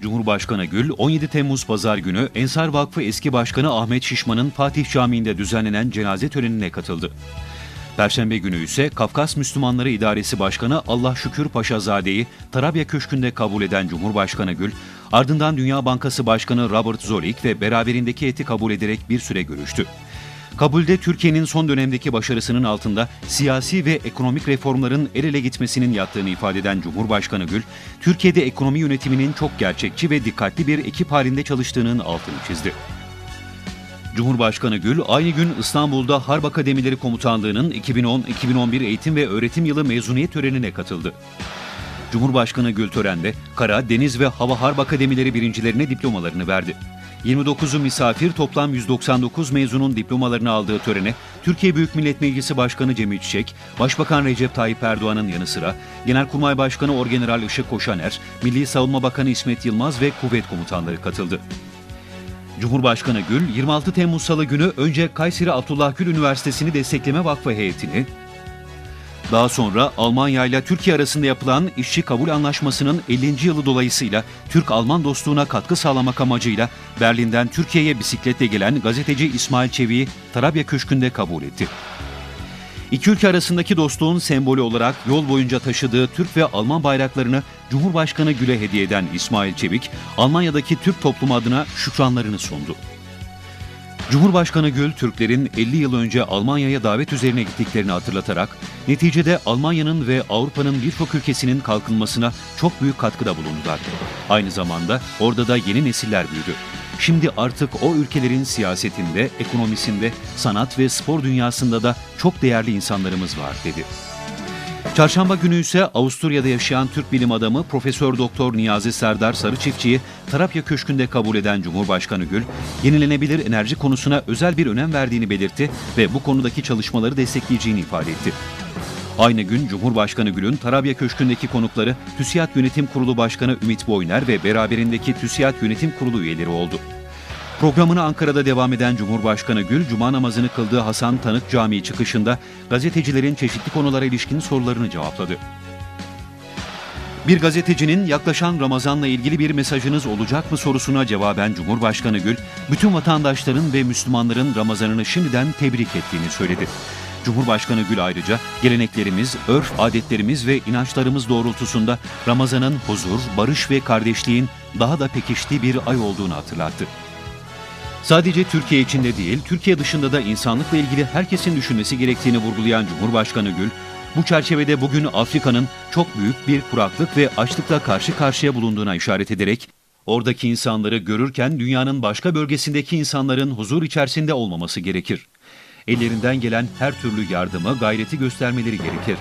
Cumhurbaşkanı Gül, 17 Temmuz Pazar günü Ensar Vakfı eski başkanı Ahmet Şişman'ın Fatih Camii'nde düzenlenen cenaze törenine katıldı. Perşembe günü ise Kafkas Müslümanları İdaresi Başkanı Allah Şükür Paşazade'yi Tarabya Köşkü'nde kabul eden Cumhurbaşkanı Gül, ardından Dünya Bankası Başkanı Robert Zolik ve beraberindeki heyeti kabul ederek bir süre görüştü. Kabulde Türkiye'nin son dönemdeki başarısının altında siyasi ve ekonomik reformların el ele gitmesinin yattığını ifade eden Cumhurbaşkanı Gül, Türkiye'de ekonomi yönetiminin çok gerçekçi ve dikkatli bir ekip halinde çalıştığının altını çizdi. Cumhurbaşkanı Gül aynı gün İstanbul'da Harp Akademileri Komutanlığı'nın 2010-2011 eğitim ve öğretim yılı mezuniyet törenine katıldı. Cumhurbaşkanı Gül törende Kara, Deniz ve Hava Harp Akademileri birincilerine diplomalarını verdi. 29'u misafir toplam 199 mezunun diplomalarını aldığı törene Türkiye Büyük Millet Meclisi Başkanı Cemil Çiçek, Başbakan Recep Tayyip Erdoğan'ın yanı sıra Genelkurmay Başkanı Orgeneral Işık Koşaner, Milli Savunma Bakanı İsmet Yılmaz ve kuvvet komutanları katıldı. Cumhurbaşkanı Gül, 26 Temmuz Salı günü önce Kayseri Abdullah Gül Üniversitesi'ni destekleme vakfı heyetini, daha sonra Almanya ile Türkiye arasında yapılan işçi kabul anlaşmasının 50. yılı dolayısıyla Türk-Alman dostluğuna katkı sağlamak amacıyla Berlin'den Türkiye'ye bisikletle gelen gazeteci İsmail Çevik'i Tarabya Köşkü'nde kabul etti. İki ülke arasındaki dostluğun sembolü olarak yol boyunca taşıdığı Türk ve Alman bayraklarını Cumhurbaşkanı Gül'e hediye eden İsmail Çevik, Almanya'daki Türk toplumu adına şükranlarını sundu. Cumhurbaşkanı Gül, Türklerin 50 yıl önce Almanya'ya davet üzerine gittiklerini hatırlatarak, neticede Almanya'nın ve Avrupa'nın birçok ülkesinin kalkınmasına çok büyük katkıda bulundular. Aynı zamanda orada da yeni nesiller büyüdü. Şimdi artık o ülkelerin siyasetinde, ekonomisinde, sanat ve spor dünyasında da çok değerli insanlarımız var dedi. Çarşamba günü ise Avusturya'da yaşayan Türk bilim adamı Profesör Doktor Niyazi Serdar Sarıçiftçi'yi Tarapya Köşkü'nde kabul eden Cumhurbaşkanı Gül, yenilenebilir enerji konusuna özel bir önem verdiğini belirtti ve bu konudaki çalışmaları destekleyeceğini ifade etti. Aynı gün Cumhurbaşkanı Gül'ün Tarabya Köşkü'ndeki konukları TÜSİAD Yönetim Kurulu Başkanı Ümit Boyner ve beraberindeki TÜSİAD Yönetim Kurulu üyeleri oldu. Programına Ankara'da devam eden Cumhurbaşkanı Gül, Cuma namazını kıldığı Hasan Tanık Camii çıkışında gazetecilerin çeşitli konulara ilişkin sorularını cevapladı. Bir gazetecinin yaklaşan Ramazan'la ilgili bir mesajınız olacak mı sorusuna cevaben Cumhurbaşkanı Gül, bütün vatandaşların ve Müslümanların Ramazan'ını şimdiden tebrik ettiğini söyledi. Cumhurbaşkanı Gül ayrıca geleneklerimiz, örf, adetlerimiz ve inançlarımız doğrultusunda Ramazan'ın huzur, barış ve kardeşliğin daha da pekiştiği bir ay olduğunu hatırlattı. Sadece Türkiye içinde değil, Türkiye dışında da insanlıkla ilgili herkesin düşünmesi gerektiğini vurgulayan Cumhurbaşkanı Gül, bu çerçevede bugün Afrika'nın çok büyük bir kuraklık ve açlıkla karşı karşıya bulunduğuna işaret ederek, oradaki insanları görürken dünyanın başka bölgesindeki insanların huzur içerisinde olmaması gerekir. Ellerinden gelen her türlü yardımı, gayreti göstermeleri gerekir.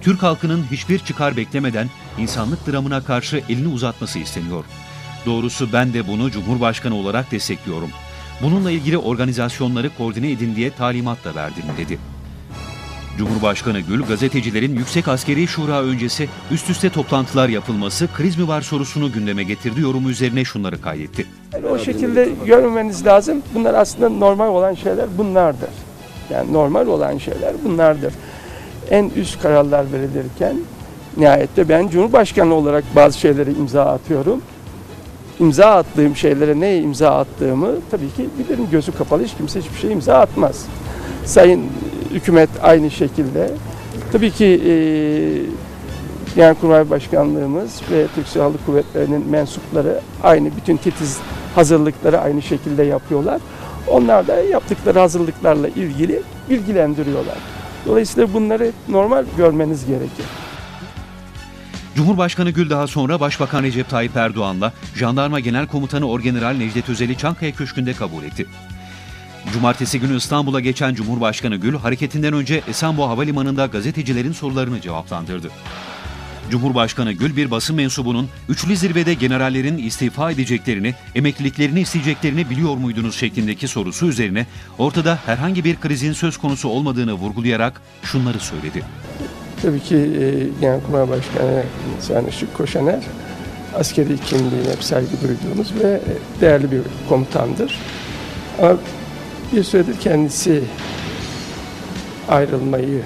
Türk halkının hiçbir çıkar beklemeden insanlık dramına karşı elini uzatması isteniyor. Doğrusu ben de bunu Cumhurbaşkanı olarak destekliyorum. Bununla ilgili organizasyonları koordine edin diye talimat da verdim dedi. Cumhurbaşkanı Gül, gazetecilerin Yüksek Askeri Şura öncesi üst üste toplantılar yapılması kriz mi var sorusunu gündeme getirdi yorumu üzerine şunları kaydetti. Yani o şekilde görmemeniz lazım. Bunlar aslında normal olan şeyler bunlardır. Yani normal olan şeyler bunlardır. En üst kararlar verilirken nihayette ben Cumhurbaşkanı olarak bazı şeyleri imza atıyorum. İmza attığım şeylere neye imza attığımı tabii ki bilirim gözü kapalı hiç kimse hiçbir şey imza atmaz. Sayın hükümet aynı şekilde. Tabii ki e, Genelkurmay Başkanlığımız ve Türk Silahlı Kuvvetleri'nin mensupları aynı bütün titiz hazırlıkları aynı şekilde yapıyorlar. Onlar da yaptıkları hazırlıklarla ilgili bilgilendiriyorlar. Dolayısıyla bunları normal görmeniz gerekir. Cumhurbaşkanı Gül daha sonra Başbakan Recep Tayyip Erdoğan'la Jandarma Genel Komutanı Orgeneral Necdet Özel'i Çankaya Köşkü'nde kabul etti. Cumartesi günü İstanbul'a geçen Cumhurbaşkanı Gül, hareketinden önce Esenboğa Havalimanı'nda gazetecilerin sorularını cevaplandırdı. Cumhurbaşkanı Gül bir basın mensubunun üçlü zirvede generallerin istifa edeceklerini, emekliliklerini isteyeceklerini biliyor muydunuz şeklindeki sorusu üzerine ortada herhangi bir krizin söz konusu olmadığını vurgulayarak şunları söyledi. Tabii ki e, Genelkurmay Başkanı Sayın Işık Koşaner askeri kimliğine hep saygı duyduğumuz ve değerli bir komutandır. Ama bir süredir kendisi ayrılmayı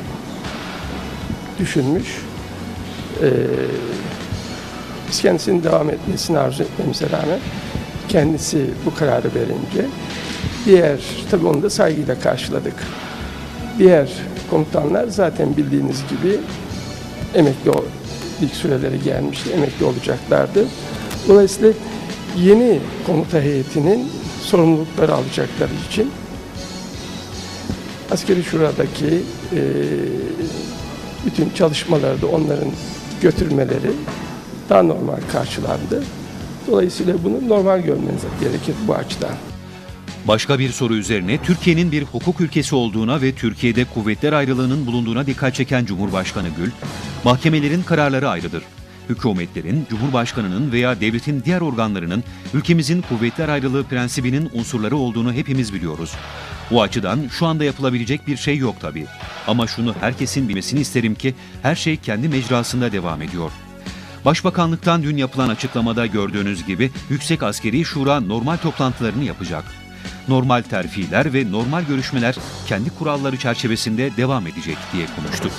düşünmüş. Ee, Biz kendisinin devam etmesini arzu etmemize rağmen kendisi bu kararı verince diğer, tabii onu da saygıyla karşıladık. Diğer komutanlar zaten bildiğiniz gibi emekli ilk süreleri gelmişti, emekli olacaklardı. Dolayısıyla yeni komuta heyetinin sorumlulukları alacakları için askeri şuradaki eee, bütün çalışmaları da onların götürmeleri daha normal karşılandı. Dolayısıyla bunu normal görmeniz gerekir bu açıdan. Başka bir soru üzerine Türkiye'nin bir hukuk ülkesi olduğuna ve Türkiye'de kuvvetler ayrılığının bulunduğuna dikkat çeken Cumhurbaşkanı Gül, mahkemelerin kararları ayrıdır. Hükümetlerin, Cumhurbaşkanının veya devletin diğer organlarının ülkemizin kuvvetler ayrılığı prensibinin unsurları olduğunu hepimiz biliyoruz. Bu açıdan şu anda yapılabilecek bir şey yok tabii. Ama şunu herkesin bilmesini isterim ki her şey kendi mecrasında devam ediyor. Başbakanlıktan dün yapılan açıklamada gördüğünüz gibi Yüksek Askeri Şura normal toplantılarını yapacak. Normal terfiler ve normal görüşmeler kendi kuralları çerçevesinde devam edecek diye konuştu.